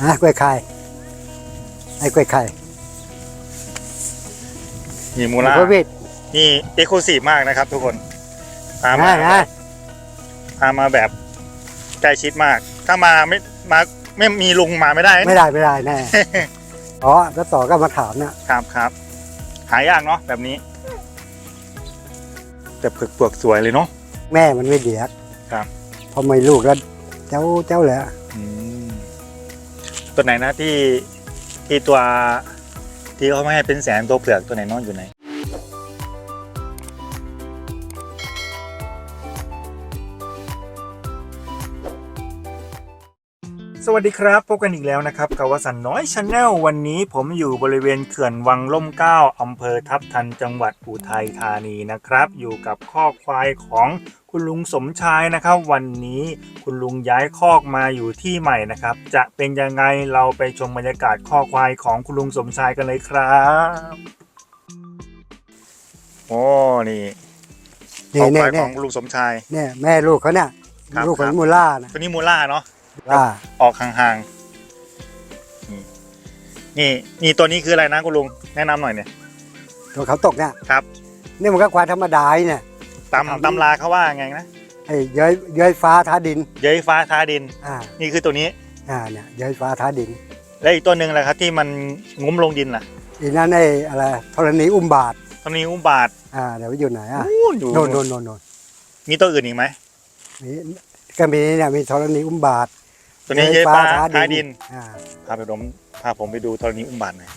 ลูกนี่อะกล้วยไข่ไอ้กล้วยไข่นี่มูล่าโควิดนี่เอ็กซ์คลูซีฟมากนะครับ ทุกคนพามานะนะพามาแบบใกล้ชิดมาก ถ้ามาไม่มาไม่มีลุงมาไม่ได้ ไม่ได้ไม่ได้แน่อ๋อแล้วต่อก็มาถามเนี่ยครับครับ หายากเนาะแบบนี้ แต่เผือกเปลือกสวยเลยเนาะแม่มันไม่เดียกครับพอไม่ลูกแล้วเจ้าเจ้าแหละอืม ตัวไหนนะที่ที่ตัวที่เขาไม่ให้เป็นแสนตัวเผือกตัวไหนนองอยู่ไหน สวัสดีครับ พบกันอีกแล้วนะครับกับวสันต์น้อยชาแนลวันนี้ผมอยู่บริเวณเขื่อนวังล่มเกล้าอำเภอทับทันจังหวัดอุทัยธานีนะครับ อยู่กับข้อกควายของคุณลุงสมชายนะครับ วันนี้คุณลุงย้ายคอกมาอยู่ที่ใหม่นะครับ จะเป็นยังไงเราไปชมบรรยากาศข้อกควายของคุณลุงสมชายกันเลยครับโอ้นี่ข้นี่อกคเนี่ยวายขเนี่อยงคุณลุงสมชายเนี่ยแม่ลูกเขาเนี่ยครับลูกขอครังบมูล่านะตัวนี้มูล่าเนาะ ล่า ออกห่างๆนี่นี่นี่ตัวนี้คืออะไรนะคุณลุงแนะนำหน่อยเนี่ยตัวเขาตกเนี่ยครับนี่มันก็ควายธรรมดาเนี่ยตำตำราเขาว่าไงนะไอ้เย้ยเย้ยฟ้าท้าดิน เย้ยฟ้าท้าดิน อ่า นี่คือตัวนี้ อ่าเนี่ยเย้ยฟ้าท้าดินและอีกตัวหนึ่งแหละครับที่มันงุ้มลงดินล่ะอีนั่นไอ้อะไรธรณีอุ้มบาท ตัวนี้อุบาทอ่าเดี๋ยวไปอยู่ไหนอะนู่นอยู่โน่นโน่นโน่นโน่นมีตัวอื่นอีกไหมมีก็มีเนี่ยมีธรณีอุ้มบาท ตัวนี้เย้ยฟ้าท้าดินอ่าพาไปผมพาผมไปดูธรณีอุบาทหน่อย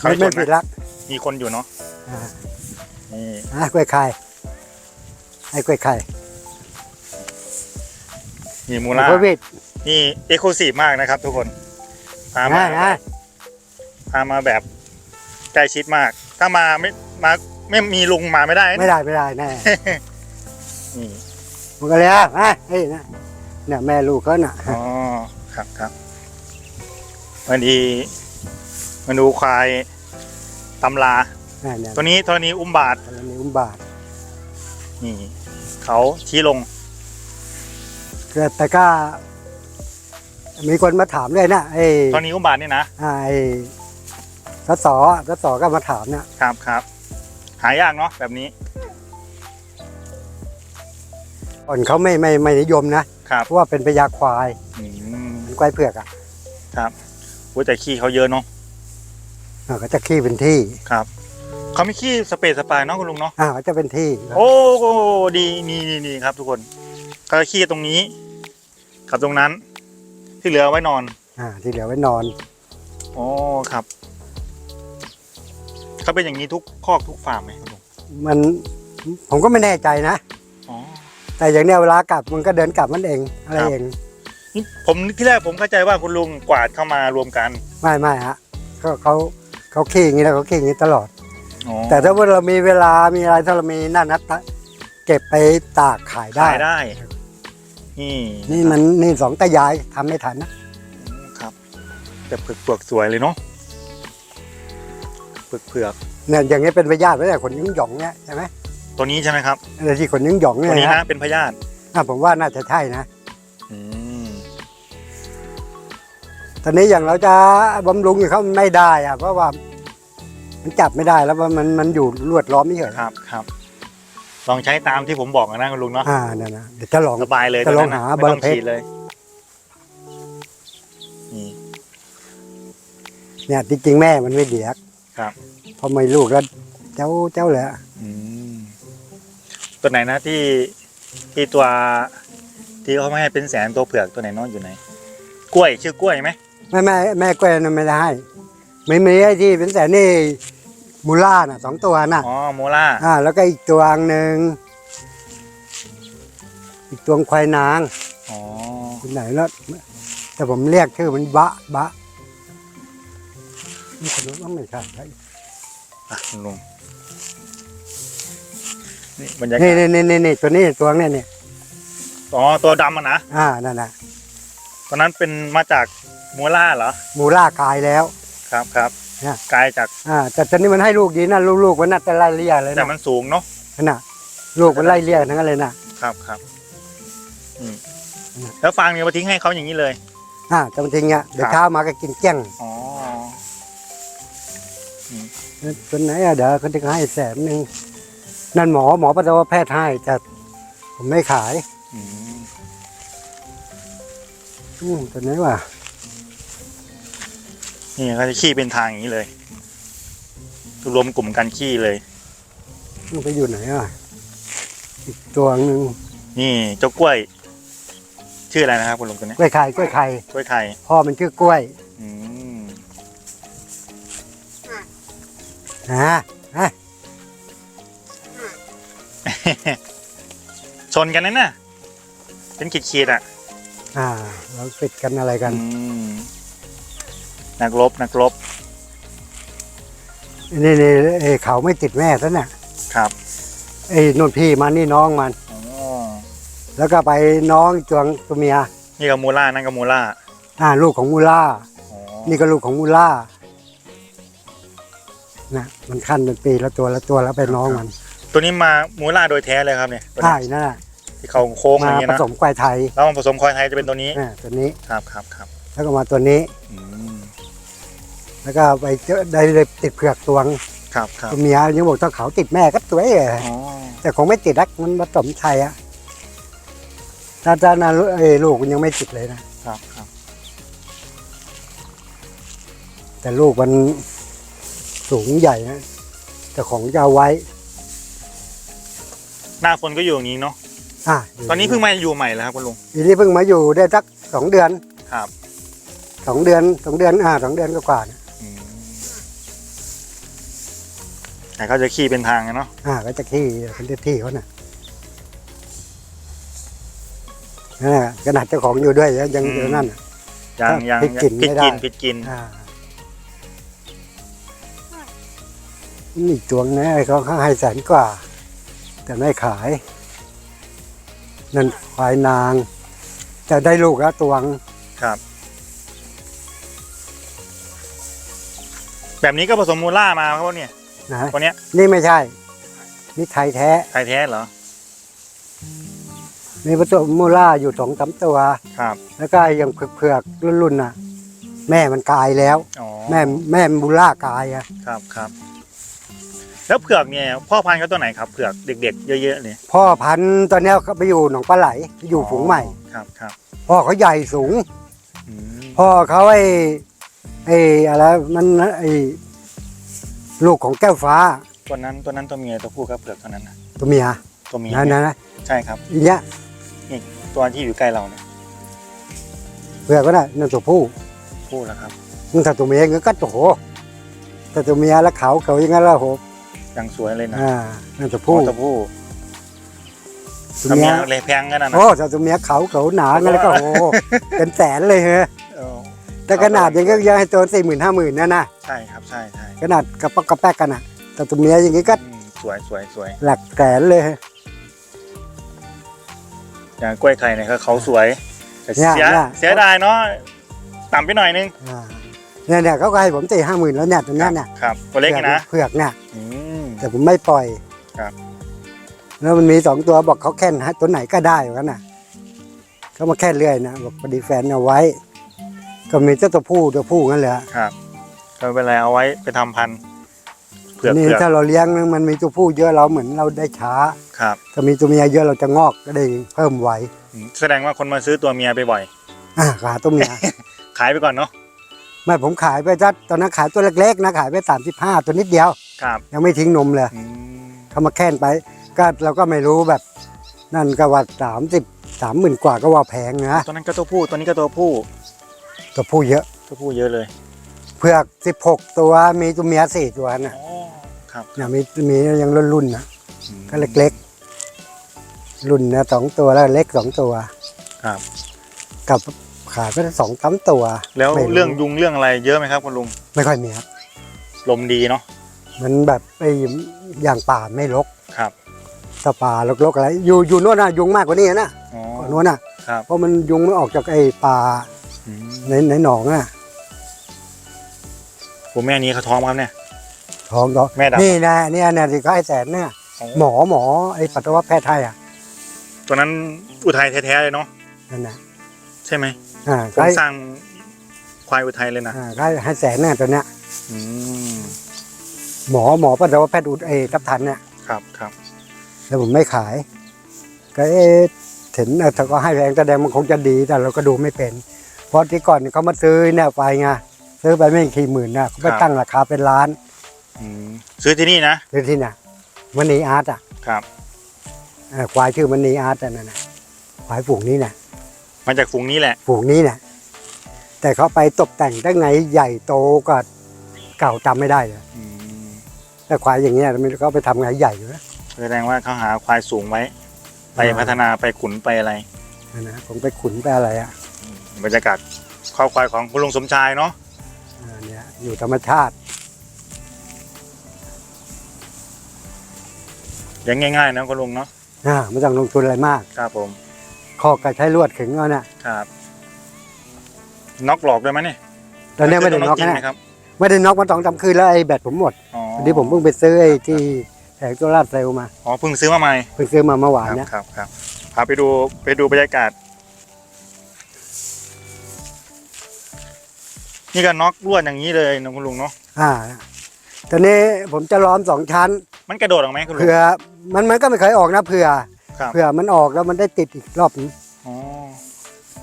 ไม่ไม่เขาผิดชนนะละมีคนอยู่เนาะอ่านี่อะกล้วยไข่ไอ้กล้วยไข่มีมูล่าโควิดนี่เอ็กซ์คลูซีฟมากนะครับ ทุกคนพามานะนะพามาแบบใกล้ชิดมาก ถ้ามาไม่มาไม่มีลุงมาไม่ได้ ไม่ได้ไม่ได้แน่นี่มันก็เลยอะอะเฮ้ยนะ เนี่ยแม่ลูกเขาน่ะอ๋อครับครับวันดีมาดูควายตำราอ่าเนี่ยตัวนี้ตัวนี้อุ้มบาทธรณีอุ้มบาทนี่ เขาชี้ลง แต่แต่ก็ มีคนมาถามด้วยนะไอ้ตัวนี้อุ้มบาทนี่นะ อ่าไอ้สสสสก็มาถามเนี่ยครับครับ หายากเนาะแบบนี้ ก่อนเขาไม่ไม่ไม่นิยมนะ ครับเพราะว่าเป็นพญาควายอืมเป็นควายเผือกอะครับโอ้ยแต่ขี้เขาเยอะเนาะอ่าก็จะขี้เป็นที่ครับเขาไม่ขี้สเปซสปายเนาะคุณลุงเนาะอ่าก็จะเป็นที่โอ้ดีนี่นี่นี่ครับ ทุกคนเขาจะขี้ตรงนี้กับตรงนั้น ที่เหลือเอาไว้นอน อ่า ที่เหลือไว้นอนอ๋อครับเขาเป็นอย่างนี้ทุกคอกทุกฟาร์มไหมคุณลุงมันผมก็ไม่แน่ใจนะอ๋อ แต่อย่างเนี้ยเวลากลับมันก็เดินกลับมันเองอะไรครับเองนี่ผมที่แรกผมเข้าใจว่าคุณลุงกวาดเข้ามารวมกัน ไม่ไม่ฮะก็เขาเขาขี้อย่างนี้แล้วเขาขี้อย่างนี้ตลอดอ๋อแต่ถ้าว่าเรามีเวลามีอะไรถ้าเรามีนั่นนะตะเก็บไปตากขายได้ขายได้นี่นี่มันนี่สองตายายทำไม่ทันนะครับ แต่เผือกเปลือกสวยเลยเนาะเผือกเผือกเนี่ยอย่างนี้เป็นพยาธิไม่ใช่ขนยุ่งหยองเนี่ยใช่ไหม ตัวนี้ใช่ไหมครับอะไรที่ขนยุ่งหยองเนี่ตัวยนี้นะนะเป็นพยาธิอะผมว่าน่าจะใช่นะ อืมตอนนี้อย่างเราจะบำรุงอย่างเขาไม่ได้อะเพราะว่า มันจับไม่ได้แล้วว่ามันมันอยู่ลวดล้อมไม่เฉยครับครับ ลองใช้ตามที่ผมบอกนะคุณลุงเนาะอ่าเนี่ยนะเดี๋ยวจะลอง สบายเลยจะลองตัวนั้นน่ะหาไม่ต้องบอลเพชร ฉีดเลยนี่ เนี่ยจริงๆแม่มันไม่เดียกครับ พอไม่ลูกแล้วเจ้าเจ้าแหละอืม ตัวไหนนะที่ที่ตัวที่เขาไม่ให้เป็นแสนตัวเผือกตัวไหนนอนอยู่ไหน กล้วยชื่อกล้วยไหมแม่แม่แม่แกวนไม่ได้ ไม่มีไอ้ที่เป็นแสนนี่มูล่าน่ะสองตัวน่ะ อ๋อโมล่าอ่า แล้วก็อีกตัวหนึ่งอีกตัวควายนางอ๋อที่ไหนแล้วแต่ผมเรียกชื่อมันบะบะนี่คนนู้นก็ไม่ใช่ อะคุณลุง นี่บรรยากานี่ศนี่นี่นี่ตัวนี้ตัวนี้นี่อ๋อตัวดำอะนะอ่านั่นน่ะตอนนั้นเป็นมาจากโมล่าเหรอมูล่ากายแล้ว ครับครับเนี่ยไกลจากอ่าแต่ตอนนี้มันให้ลูกดีนะลูกๆมันน่าจะไล่เลี่ยเลยแต่นะมันสูงเนาะนั่นน่ะลูกมันไล่เลี่ยทั้งนั้นเลยนะ ครับครับอืมแล้วฟางเนี่ยมาทิ้งให้เขาอย่างนี้เลยอ่าแต่มันทิ้งอะเดี๋ยวครับเช้ามาก็กินเกลี้ยงอ๋อตัวไหนอะเดี๋ยวเขาจะให้แสนหนึ่ง นั่นหมอหมอปัสสาวะแพทย์ให้แต่ผมไม่ขายอืมอืมตัวไหนวะนี่เขาจะขี้เป็นทางอย่างนี้เลย รวมกลุ่มกันขี้เลย มันไปอยู่ไหนอะอีกตัวหนึ่งนี่เจ้ากล้วย ชื่ออะไรนะครับคุณลุงตัวเนี้ยกล้วยไข่กล้วยไข่กล้วยไข่พ่อมันชื่อกล้วยอืมอ่าอะ ชนกันนั่นน่ะ เป็นขีดๆอะ อ่าเราปิดกันอะไรกันอืมนักรบนักรบนี่นี่เอ้ยเขาไม่ติดแม่ซะน่ะ ครับไอ้นุ่นพี่มันนี่น้องมัน อ๋อแล้วก็ไปน้องจวงตัวเมียนี่กับมูล่านั่นกับมูล่าอ่าลูกของมูล่า อ๋อนี่ก็ลูกของมูล่านะมันขั้นเป็นปีละตัวละตัวแล้วไปน้องมัน ตัวนี้มามูล่าโดยแท้เลยครับเนี่ยตัวใช่นี้นั่นแหละที่เขาโค้งอมาย่างเงี้ยผนะสมควายไทยแล้วมาผสมคอยไทยจะเป็นตัวนี้อ่าตัวนี้ครับครับครับแล้วก็มาตัวนี้ อืมแล้วก็ไปเจอได้ได้ติดเผือกตวงครับครับตัวเมียยังบอกถ้าเขาติดแม่ก็ตัวเอ๋อ๋อแต่คงไม่ติดนักมันผสมไทยอะถ้าถ้านาเอ้ยลูกมันยังไม่ติดเลยนะครับครับแต่ลูกมันสูงใหญ่นะแต่ของจะเอาไว้ หน้าฝนก็อยู่อย่างนี้เนาะอะตอนนี้เพิ่งมาอยู่ใหม่แล้วครับคุณลุงทีนี้เพิ่งมาอยู่ได้สักสองเดือนครับสองเดือนสองเดือนอ่าสองเดือนก็กว่าๆนะอืมแต่เขาจะขี่เป็นทางอะเนาะอ่าก็จะขี้เป็นที่เขาน่ะนั่นแหละขนาดเจ้าของอยู่ด้วยยังยังอยู่นั่นน่ะ ยังยังผิดกลิ่นผิดไม่ได้กินผิดกินอ่านี่จวงนะเขาเขาให้แสนกว่า แต่ไม่ขาย นั่นควายนาง จะได้ลูกแล้วตวงครับ แบบนี้ก็ผสมมูล่ามาครับเนี่ยนะตัวเนี้ยนี่ไม่ใช่ นี่ไทยแท้ ไทยแท้เหรอ มีผสมมูล่าอยู่สองสามตัวครับ แล้วก็ยังเผือกๆรุ่นๆน่ะ แม่มันกายแล้วอ๋อแม่แม่มูล่ากายอะครับครับ แล้วเผือกเนี่ยพ่อพันธุ์เขาตัวไหนครับเผือกเด็ก ๆ เยอะๆเนี่ยพ่อพันธุ์ตอนเนี้ยเขาไปอยู่หนองปลาไหลอยู่ฝูงใหม่ ครับครับพ่อเขาใหญ่สูง อืมพ่อเขาไอ้ไอ้อะไรมันไอ้ลูกของแก้วฟ้าตัวนั้นตัวนั้นตัวเมียตัวผู้ครับเผือกตัวนั้นนะตัวเมียตัวเมียนั่นเนี่ยนะใช่ครับอีเนี้ยนี่ตัวที่อยู่ใกล้เราเนี่ยเพื่อก็ได้นั่นตัวผู้ผู้แล้วครับ มึงถ้าตัวเมียงั้นก็โอ้โหแต่ตัวเมียแล้วเขาเขาอย่างนั้นแล้วโห ยังสวยเลยนะอ่านั่นตัวผู้ผู้ตัวผู้ตัวตัวเมีเมียยเลยแพงกันนะนะโอ้แต่ตัวเมียเขาเขาหนางั้นแล้วก็โอ้โหเป็นแสนเลยเฮ้ยเออแต่ขนาดยังก็ยังให้ตัวสี่หมื่นห้าหมื่นนะนะใช่ครับใช่ใช่ขนาดกระปอกกระแปกกันอะแต่ตัวเมียอย่างงี้ก็อืมสวยสวยสวยหลักแสนเลยอย่างกล้วยไข่เนี่ยเขาเขาสวยแต่เนี่ยเสียเนี่ยเสียดายเนาะต่ำไปหน่อยนึงอ่าเนี่ยเนี่ยเขาก็ให้ผมตีห้าหมื่นแล้วเนี่ยตัวเนี้ยเนี่ยครับตัวเล็กนี่นะเผือกเนี่ยอืม แต่ผมไม่ปล่อยครับ แล้วมันมีสองตัวบอกเขาแค่นฮะตัวไหนก็ได้เหมือนกันน่ะเขามาแค่เรื่อยนะบอกพอดีแฟนเอาไว้ ก็มีเจ้าตัวผู้ตัวผู้งั้นแหละครับก็ไม่เป็นไรเอาไว้ไปทำพันธุ์เผือกนี่เผือกถ้าเราเลี้ยงมันมีตัวผู้เยอะเราเหมือนเราได้ช้า ครับถ้ามีตัวเมียเยอะเราจะงอกก็ได้เพิ่มไวอืมแสดงว่าคนมาซื้อตัวเมียไปบ่อย อ่าขาตัวเมีย ขายไปก่อนเนาะ ไม่ผมขายไปจัดตอนนั้นขายตัวเล็กๆนะขายไปสามสิบห้าตัวนิดเดียว ครับยังไม่ทิ้งนมเลยอืมเขามาแค่นไป ก็เราก็ไม่รู้แบบ นั่นก็ว่าสามสิบสามหมื่นกว่าก็ว่าแพงนะตัวนั้นก็ตัวผู้ตัวนี้ก็ตัวผู้ตัวผู้เยอะตัวผู้เยอะเลยเผือกสิบหกตัวมีตัวเมียสี่ตัวนะอ๋อครับเนี่ยมีมียังรุ่นรุ่นๆนะอืมก็เล็กๆ รุ่นนะสองตัวแล้วเล็กสองตัว ครับ กับ ขายไปสองสามตัวแล้วไม่เรื่องยุงเรื่องอะไรเยอะไหมครับคุณลุงไม่ค่อยมีครับ ลมดีเนาะมันแบบไอ้อย่างป่าไม่รกครับถ้าป่ารกๆอะไรอยู่อยู่โน่นนะยุงมากกว่านี้นะอ๋อ ก่อนโน่นน่ะครับ เพราะมันยุงมันออกจากไอ้ป่าอืมในในหนองน่ะผมแม่นี้เขาท้องครับเนี่ย ท้องก็แม่ดำ นี่นะเนี่ยเนี่ยที่เขาให้แสนเนี่ยหมอหมอไอ้ปัตตวแพทย์ไทยอะตัวนั้นอุทัยแท้ๆเลยเนาะนั่นนะใช่ไหม อ่าผมเขาให้สร้างควายอุทัยเลยนะอ่าเขาให้แสนเนี่ยตัวเนี้ยอืมหมอหมอปัตตวแพทย์อุดเอทับทันเนี่ยครับครับแล้วผมไม่ขาย ก็เอ๊ะเห็นเออถ้าก็ให้แพงแสดงมันคงจะดีแต่เราก็ดูไม่เป็น เพราะที่ก่อนเขามาซื้อเนี่ยไปไงซื้อไปไม่กี่หมื่นนะเขาไปตั้งราคาเป็นล้านอืมซื้อที่นี่นะซื้อที่เนี่ยมันนีอาร์ตอะ ครับ เอ่อควายชื่อมันนีอาร์ตอะนั่นนะควายฝูงนี้นะ มาจากฝูงนี้แหละ ฝูงนี้นะแต่เขาไปตกแต่งได้ไงใหญ่โตกว่าเก่าจำไม่ได้เลยอืมแต่ควายอย่างเงี้ยไม่รู้เขาไปทำไงใหญ่อยู่นะแสดงว่าเขาหาควายสูงไว้ ไปอ่าพัฒนาไปขุนไปอะไรนั่นนะผมไปขุนไปอะไรอะอืมบรรยากาศข้าวควายของคุณลุงสมชายเนาะอ่าเนี่ยอยู่ธรรมชาติเลี้ยังง่ายๆนะคุณลุงเนาะอ่าไม่ต้องลงทุนอะไรมาก ครับผม คอกก็ใช้ลวดขึงเอาน่ะครับน็อกหลอกด้วยไหมเนี่ยตอนนี้ไม่ได้น็อกจริงนะไหมครับไม่ได้น็อกมาสองสามคืนแล้วไอ้แบตผมหมดอ๋อวันนี้ผมเพิ่งไปซื้อไอ้ที่แผงโซลาร์เซลล์มา อ๋อเพิ่งซื้อมาใหม่ เพิ่งซื้อมาเมื่อวานครับเนี่ยครับครับพาไปดูไปดูบรรยากาศ นี่ก็น็อกลวดอย่างนี้เลยนะคุณลุงเนาะ อ่า ตอนนี้ผมจะล้อมสองชั้น มันกระโดดออกไหมคุณลุง เผื่อ มันมันก็ไม่เคยออกนะเผื่อ ครับ เผื่อมันออกแล้วมันได้ติดอีกรอบนึงอ๋อ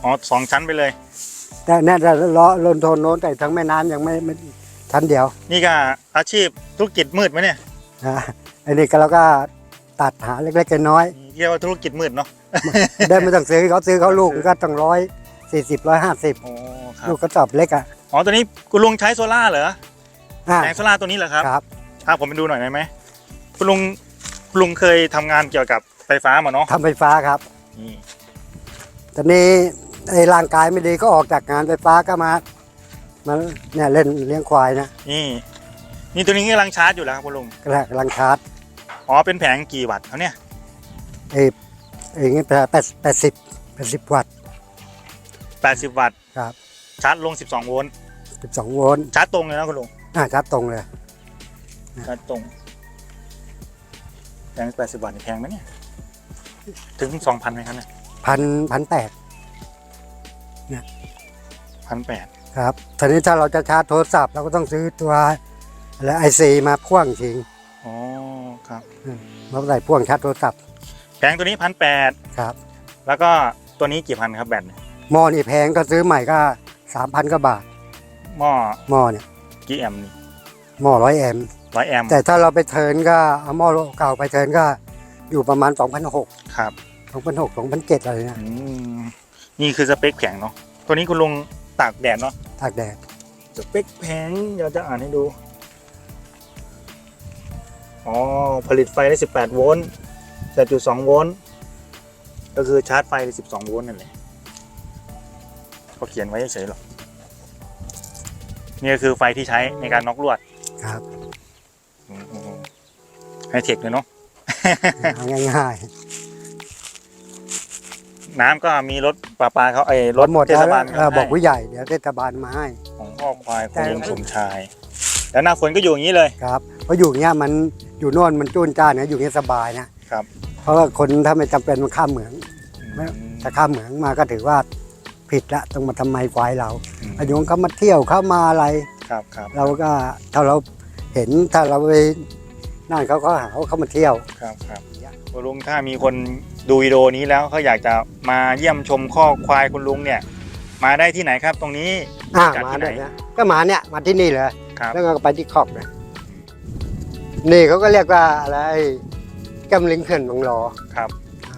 อ๋อสองชั้นไปเลย แต่เนี่ยจะล้อลนโทนโน้นแต่ทั้งแม่น้ำยังไม่ไม่ชั้นเดียวนี่ก็อาชีพธุรกิจมืดไหมเนี่ยนะอันนี้ก็เราก็ตัดหาเล็กๆน้อยเรียกว่าธุรกิจมืดเนาะๆได้ไม่ต้องซื้อเขาซื้อเขาลูกก็ต้องร้อยสี่สิบร้อยห้าสิบโอ้ครับลูกกระสอบเล็กอะอ๋อตัวนี้คุณลุงใช้โซล่าร์เหรออ่าแผงโซล่าร์ตัวนี้เหรอครับครับ พาผมไปดูหน่อยได้ไหมคุณลุงคุณลุงเคยทำงานเกี่ยวกับ ไฟฟ้ามาเนาะทำไฟฟ้าครับนี่ตอนนี้ไอ้ร่างกายไม่ดีก็ออกจากงานไฟฟ้าก็มามาเนี่ยเล่นเลี้ยงควายนะนี่นี่ตัวนี้กำลังชาร์จอยู่แล้วครับคุณลุงกำลังกำลังชาร์จอ๋อเป็นแผงกี่วัตต์เขาเนี่ยไอ้ไอ้งี้แปดแปดแปดสิบแปดสิบวัตต์80 วัตต์ครับชาร์จลง 12 โวลต์สิบสองโวลต์ชาร์จตรงเลยนะคุณลุงอ่าชาร์จตรงเลย ชาร์จตรงแผง80 วัตต์นี่แพงไหมเนี่ย ถึง2,000ไหมครับเนี่ยพันพันแปดพันแปดครับทีนี้ถ้าเราจะชาร์จโทรศัพท์เราก็ต้องซื้อตัวอะไรไอซีมาพ่วงชิงอ๋อครับมาใส่พ่วงชาร์จโทรศัพท์แผงตัวนี้พันแปดครับ แล้วก็ตัวนี้กี่พันครับแบตเนี่ยหม้อนี่แพงก็ซื้อใหม่ก็สามพันกว่าบาทหม้อหม้อเนี่ยกี่แอมป์นี่หม้อร้อยแอมป์ร้อยแอมป์แต่ถ้าเราไปเทิร์นก็เอาหม้อเก่าไปเทิร์นก็ อยู่ประมาณ 2,600 ครับ2,600 2,700อะไรเนี่ยอืมนี่คือสเปคแผงเนาะตัวนี้คุณลุงตากแดดเนาะตากแดดสเปคแผงเดี๋ยวจะอ่านให้ดูอ๋อผลิตไฟได้ 18 โวลต์8.2 โวลต์ก็คือชาร์จไฟได้ 12 โวลต์นั่นแหละเขาเขียนไว้เฉยๆหรอกนี่ก็คือไฟที่ใช้ในการน็อกลวดครับไฮเทคเลยเนาะ เอาง่ายน้ำก็มีรถประปาเขาไอ้ๆรถหมดเทแล้วศบาลเออบอกผู้ใหญ่เดี๋ยวเทศบาลมาให้ ของพ่อควายแต่คุณลุงสมชาย แล้วหน้าฝนก็อยู่อย่างนี้เลย ครับเพราะอยู่อย่างเงี้ยมันอยู่โน่นมันจูนจ้านนะอยู่อย่างเงี้ยสบายนะครับ เพราะว่าคนถ้าไม่จำเป็นมันข้ามเหมืองไม่ถ้าข้ามเหมืองมาก็ถือว่าผิดละต้องมาทำไมควายเราอืมอายุเขามาเที่ยวเขามาอะไร ครับครับเราก็ถ้าเราเห็นถ้าเราไป นั่นเขาก็หาว่าเขามาเที่ยว ครับครับคุณลุงถ้ามีคนดูวิดีโอนี้แล้วเขาอยากจะมาเยี่ยมชมข้อควายคุณลุงเนี่ย มาได้ที่ไหนครับตรงนี้อ่าจากมาที่ไหนด้วยนะก็มาเนี่ยมาที่นี่เลยครับแล้วก็ไปที่ขอบนะนี่เขาก็เรียกว่าอะไรกำลิงเขื่อนบางรอครับ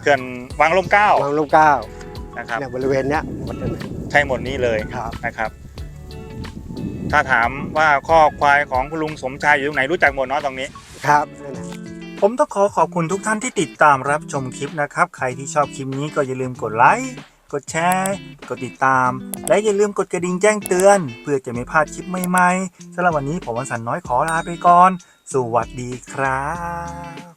เขื่อนวังลมเกล้าบางลูกเก้านะครับเนี่ยบริเวณเนี้ยหมดเลยใช่หมดนี้เลยครับ นะครับ ถ้าถามว่าข้อควายของคุณลุงสมชายอยู่ตรงไหนรู้จักหมดเนาะตรงนี้ ครับผมต้องขอขอบคุณทุกท่านที่ติดตามรับชมคลิปนะครับ ใครที่ชอบคลิปนี้ก็อย่าลืมกดไลค์กดแชร์กดติดตาม และอย่าลืมกดกระดิ่งแจ้งเตือน เพื่อจะไม่พลาดคลิปใหม่ๆสำหรับวันนี้ผมวันสันน้อยขอลาไปก่อน สวัสดีครับ